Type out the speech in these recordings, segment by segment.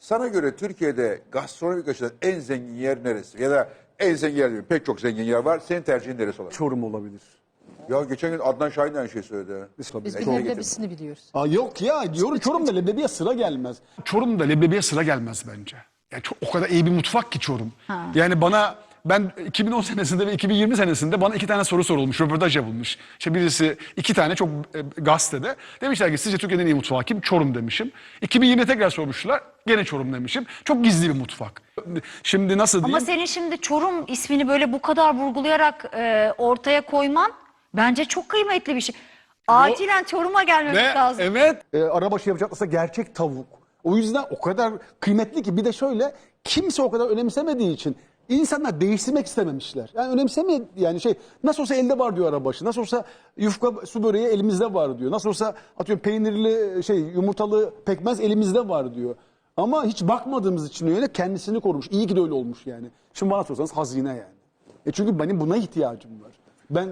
Sana göre Türkiye'de gastronomik açıdan en zengin yer neresi? Ya da en zengin yer değil, pek çok zengin yer var. Senin tercihin neresi olur? Çorum olabilir. Ya geçen gün Adnan Şahin de aynı şeyi söyledi. Biz bir Ekmeğe leblebisini biliyoruz. Aa, yok ya diyorum Çorum'da leblebiye sıra gelmez. Çorum'da leblebiye sıra gelmez bence. Yani çok, o kadar iyi bir mutfak ki Çorum. Yani bana ben 2010 senesinde ve 2020 senesinde bana iki tane soru sorulmuş, röportaj yapılmış. İşte birisi iki tane çok e, gazetede. Demişler ki sizce Türkiye'nin en iyi mutfağı kim? Çorum demişim. 2020'de tekrar sormuşlar. Gene Çorum demişim. Çok gizli bir mutfak. Şimdi nasıl diyeyim? Ama senin şimdi Çorum ismini böyle bu kadar vurgulayarak e, ortaya koyman bence çok kıymetli bir şey. Acilen Çorum'a gelmemiz Ve lazım. evet Ee, arabaşı yapacaklarsa gerçek tavuk. O yüzden o kadar kıymetli ki bir de şöyle kimse o kadar önemsemediği için insanlar değiştirmek istememişler. Yani önemseme yani şey nasıl olsa elde var diyor arabaşı. Nasıl olsa yufka su böreği elimizde var diyor. Nasıl olsa atıyorum peynirli şey yumurtalı pekmez elimizde var diyor. Ama hiç bakmadığımız için öyle kendisini korumuş. İyi ki de öyle olmuş yani. Şimdi bana sorsanız hazine yani. E çünkü benim buna ihtiyacım var. Ben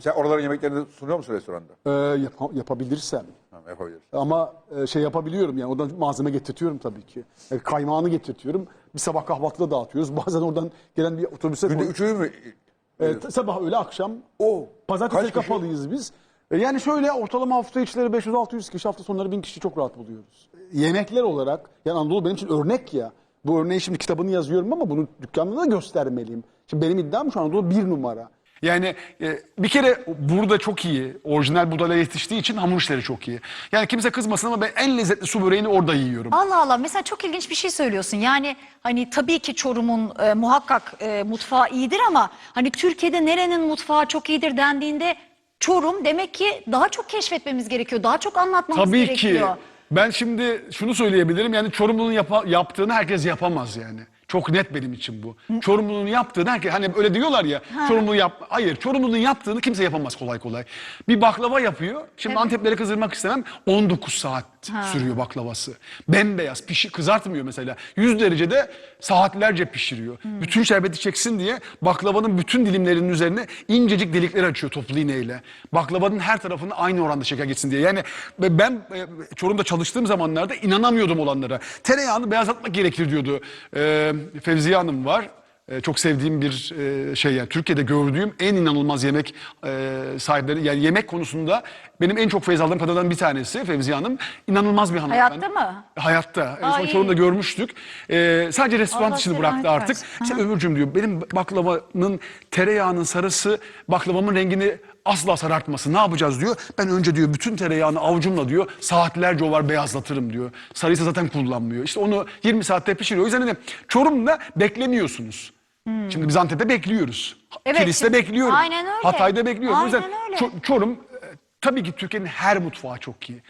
Sen oraların yemeklerini sunuyor musun restoranda? e, yap- yapabilirsem Tamam yapabiliriz. ama e, şey yapabiliyorum yani oradan malzeme getirtiyorum tabii ki. E, kaymağını getirtiyorum. Bir sabah kahvaltıda dağıtıyoruz. Bazen oradan gelen bir otobüse... Günde üçü mü? E, t- sabah öyle akşam. O. Pazartesi Kaç kişi? kapalıyız biz. E, yani şöyle ortalama hafta içleri 500-600 kişi hafta sonları 1000 kişi çok rahat buluyoruz. E, Yemekler olarak yani Anadolu benim için örnek ya. Bu örneğin şimdi kitabını yazıyorum ama bunu dükkanda da göstermeliyim. Şimdi benim iddiam şu Anadolu bir numara. Yani e, bir kere burada çok iyi. Orijinal budala yetiştiği için hamur işleri çok iyi. Yani kimse kızmasın ama ben en lezzetli su böreğini orada yiyorum. Allah Allah mesela çok ilginç bir şey söylüyorsun. Yani hani tabii ki Çorum'un e, muhakkak e, mutfağı iyidir ama hani Türkiye'de nerenin mutfağı çok iyidir dendiğinde Çorum demek ki daha çok keşfetmemiz gerekiyor. Daha çok anlatmamız Tabii gerekiyor. ki. Ben şimdi şunu söyleyebilirim. Yani Çorumlu'nun yapa- yaptığını herkes yapamaz yani. Çok net benim için bu. Çorumlu'nun yaptığını herkes hani öyle diyorlar ya. Çorumlu yap Hayır, Çorumlu'nun yaptığını kimse yapamaz kolay kolay. Bir baklava yapıyor. Şimdi Antepleri kızdırmak istemem. 19 saat sürüyor baklavası. Bembeyaz, pişi kızartmıyor mesela. 100 derecede saatlerce pişiriyor. Bütün şerbeti çeksin diye baklavanın bütün dilimlerinin üzerine incecik delikler açıyor toplu iğneyle. Baklavanın her tarafını aynı oranda şeker geçsin diye. Yani ben e, Çorum'da çalıştığım zamanlarda inanamıyordum olanlara. Tereyağını beyazlatmak gerekir diyordu. Ee, Fevziye Hanım var. Ee, çok sevdiğim bir e, şey yani Türkiye'de gördüğüm en inanılmaz yemek e, sahipleri yani yemek konusunda benim en çok feyz aldığım kadından bir tanesi Fevziye Hanım. İnanılmaz bir hanımefendi. Hayatta mı? Hayatta. En son Ay. Çorum'da görmüştük. Sadece restoran Allah işini bıraktı artık. İşte Ömürcüm diyor benim baklavanın tereyağının sarısı baklavamın rengini asla sarartmasın. Ne yapacağız diyor. Ben önce diyor bütün tereyağını avucumla diyor saatlerce o var beyazlatırım diyor. Sarıysa zaten kullanmıyor. İşte onu 20 saatte pişiriyor. O yüzden hani Çorum'da beklemiyorsunuz. Şimdi biz Antep'te bekliyoruz. Hmm. Evet, Kilis'te bekliyoruz. Aynen öyle. Hatay'da bekliyoruz. o yüzden Aynen öyle. Ço- Çorum e, tabii ki Türkiye'nin her mutfağı çok iyi.